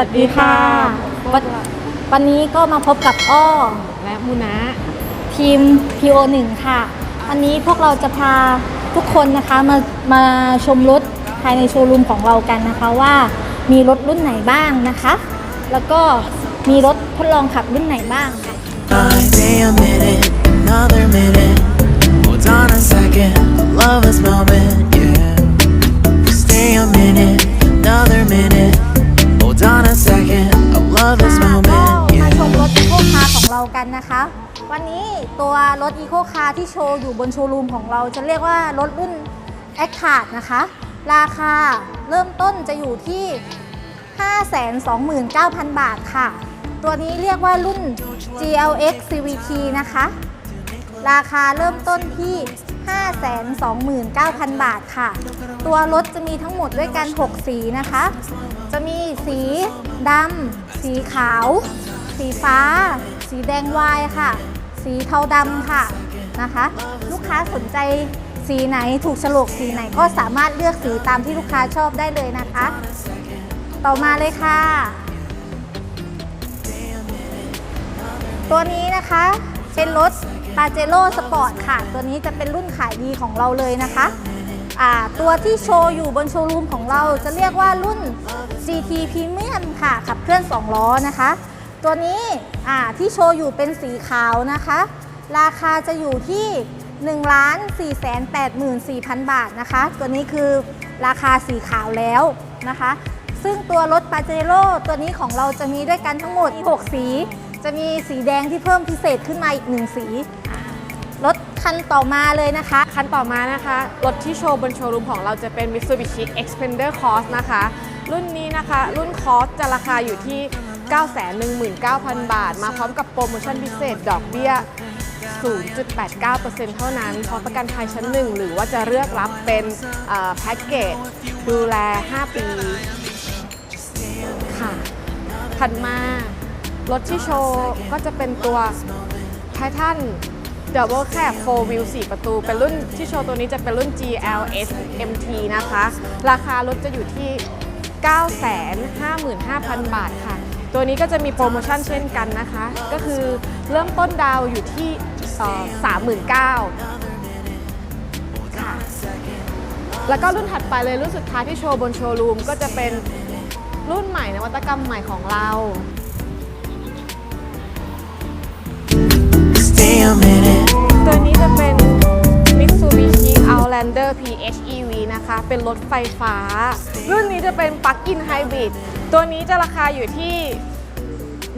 วัสดีค่ะวันวันนี้ก็มาพบกับอ้อและมูนะทีม PO1 ค่ะ วันนี้พวกเราจะพาทุกคนนะคะมามาชมรถภายในโชว์รูมของเรากันนะคะว่ามีรถรุ่นไหนบ้างนะคะ แล้วก็มีรถทดลองขับรุ่นไหนบ้างค่ะ Stay a minute, another minute. Hold on a second, I love this moment, yeah. Stay a minute, another minute. กันนะคะ วันนี้ตัวรถอีโคคาร์ที่โชว์อยู่บนโชว์รูมของเราจะเรียกว่ารถรุ่น a c t a r d นะคะ ราคาเริ่มต้นจะอยู่ที่ 529,000 บาทค่ะ ตัวนี้เรียกว่ารุ่น GLX CVT นะคะ ราคาเริ่มต้นที่ 529,000 บาทค่ะ ตัวรถจะมีทั้งหมดด้วยกัน 6 สีนะคะ จะมีสีดำ สีขาว สีฟ้า สีแดงวายค่ะ สีเทาดำค่ะนะคะ ลูกค้าสนใจสีไหนถูกฉลกสีไหนก็สามารถเลือกสีตามที่ลูกค้าชอบได้เลยนะคะ ต่อมาเลยค่ะ ตัวนี้นะคะเป็นรถ p a j e r o Sport ค่ะ ตัวนี้จะเป็นรุ่นขายดีของเราเลยนะคะอ่าตัวที่โชว์อยู่บนโชว์รูมของเราจะเรียกว่ารุ่น GT Premium ค่ะ ขับเคลื่อน 2 ล้อนะคะ ตัวนี้ อ่าที่โชว์อยู่เป็นสีขาวนะคะ ราคาจะอยู่ที่ 1 4 8 4 0 0 0 บาทนะคะ ตัวนี้คือราคาสีขาวแล้วนะคะ ซึ่งตัวรถปาเจโร่ตัวนี้ของเราจะมีด้วยกันทั้งหมด 6 สี จะมีสีแดงที่เพิ่มพิเศษขึ้นมาอีกหนึ่งสีรถคันต่อมาเลยนะคะ คันต่อมานะคะ รถที่โชว์บนโชว์รูมของเราจะเป็น Mitsubishi Xpander Cross นะคะ รุ่นนี้นะคะ รุ่น Cross จะราคาอยู่ที่ 919,000 บาท มาพร้อมกับโปรโมชั่นพิเศษ ดอกเบี้ย 0.89%เท่านั้นพร้อมประกันภัยชั้นหนึ่งหรือว่าจะเลือกรับเป็นแพ็กเกจดูแล 5 ปีค่ะถัดมารถที่โชว์ก็จะเป็นตัว Titan Double Cab 4 Wheel 4 ประตู เป็นรุ่นที่โชว์ตัวนี้จะเป็นรุ่น GLS MT นะคะ ราคารถจะอยู่ที่ 955,000 บาทค่ะ ตัวนี้ก็จะมีโปรโมชั่นเช่นกันนะคะ ก็คือเริ่มต้นดาวน์อยู่ที่เอ่อ39,000ค่ะแล้วก็รุ่นถัดไปเลยรุ่นสุดท้ายที่โชว์บนโชว์รูมก็จะเป็นรุ่นใหม่นวัตกรรมใหม่ของเรา Stay a minute. ตัวนี้จะเป็น Mitsubishi Outlander PHEV นะคะ เป็นรถไฟฟ้า รุ่นนี้จะเป็น Plug-in Hybrid ตัวนี้จะราคาอยู่ที่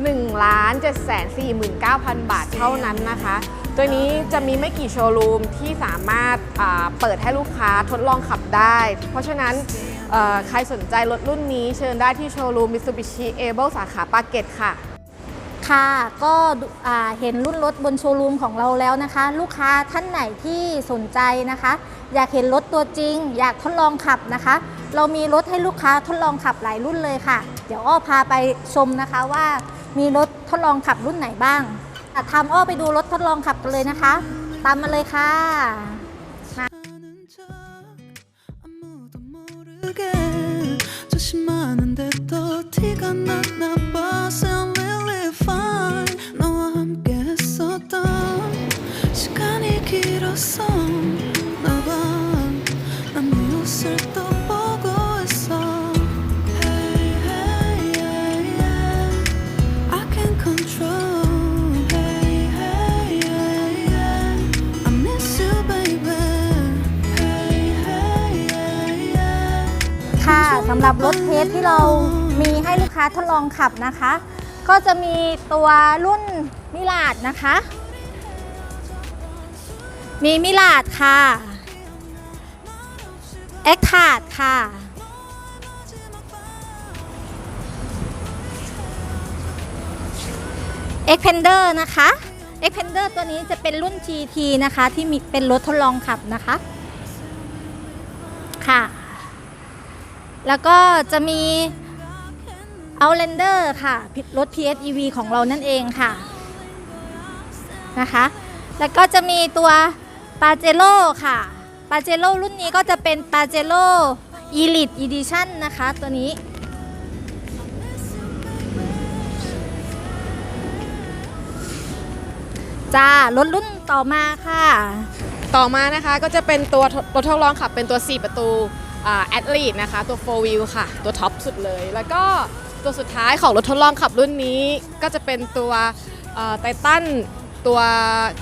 1 7 4 9 0 0 0 บาทเท่านั้นนะคะ ตัวนี้จะมีไม่กี่โชว์รูมที่สามารถเปิดให้ลูกค้าทดลองขับได้ เพราะฉะนั้นใครสนใจรถรุ่นนี้เชิญได้ที่โชว์รูม Mitsubishi Able สาขาปากเกร็ดค่ะ ค่ะก็ดูอ่าเห็นรุ่นรถบนโชว์รูมของเราแล้วนะคะ ลูกค้าท่านไหนที่สนใจนะคะ อยากเห็นรถตัวจริง อยากทดลองขับนะคะ เรามีรถให้ลูกค้าทดลองขับหลายรุ่นเลยค่ะ เดี๋ยวอ้อพาไปชมนะคะว่ามีรถทดลองขับรุ่นไหนบ้างอ่ะทำอ้อไปดูรถทดลองขับกันเลยนะคะ ตามมาเลยค่ะ 하는 척 아무도 모르게 조심하는데 또 티가 났나 ำหรับรถเทสที่เรามีให้ลูกค้าทดลองขับนะคะ ก็จะมีตัวรุ่นมิลาดนะคะ มีมิลาดค่ะเอ็กทาดค่ะเอ็กเพนเดอร์นะคะเอ็กเพนเดอร์ตัวนี้จะเป็นรุ่น GT นะคะ ที่มีเป็นรถทดลองขับนะคะ ค่ะ แล้วก็จะมี Outlander ค่ะ รถ PHEV ของเรานั่นเองค่ะนะคะ แล้วก็จะมีตัว p a j e r o ค่ะ p a j e r o รุ่นนี้ก็จะเป็น p a j e r o Elite Edition นะคะตัวนี้ จ้ารถรุ่นต่อมาค่ะ ต่อมานะคะก็จะเป็นตัวรถทดลองขับเป็นตัว 4 ประตู แอดลีดนะคะ ตัว 4 wheel ค่ะ ตัวท็อปสุดเลย แล้วก็ตัวสุดท้ายของรถทดลองขับรุ่นนี้ก็จะเป็นตัวไททันตัว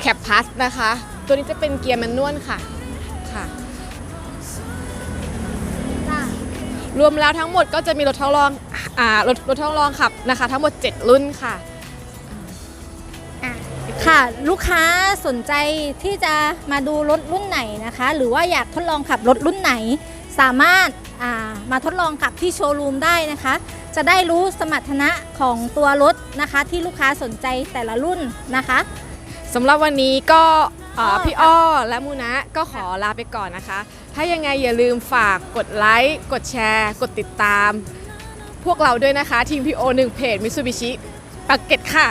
แคปพัสนะคะ ตัวนี้จะเป็นเกียร์แมนนวลค่ะค่ะ รวมแล้วทั้งหมดก็จะมีรถทดลองอ่ารถรถทดลองขับนะคะ ทั้งหมด 7 รุ่นค่ะค่ะ ลูกค้าสนใจที่จะมาดูรถรุ่นไหนนะคะ หรือว่าอยากทดลองขับรถรุ่นไหน สามารถามาทดลองขับที่โชว์รูมได้นะคะ จะได้รู้สมรรถนะของตัวรถนะคะ ที่ลูกค้าสนใจแต่ละรุ่นนะคะสำหรับวันนี้ก็พี่อ้อและมูนะก็ขอลาไปก่อนนะคะ ถ้ายังไงอย่าลืมฝากกดไลค์ กดแชร์ กดติดตาม พวกเราด้วยนะคะ ทีมพีโอหนึ่งเพจมิ t ูบิชิปักเก็ตค่ะ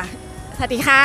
สวัสดีค่ะ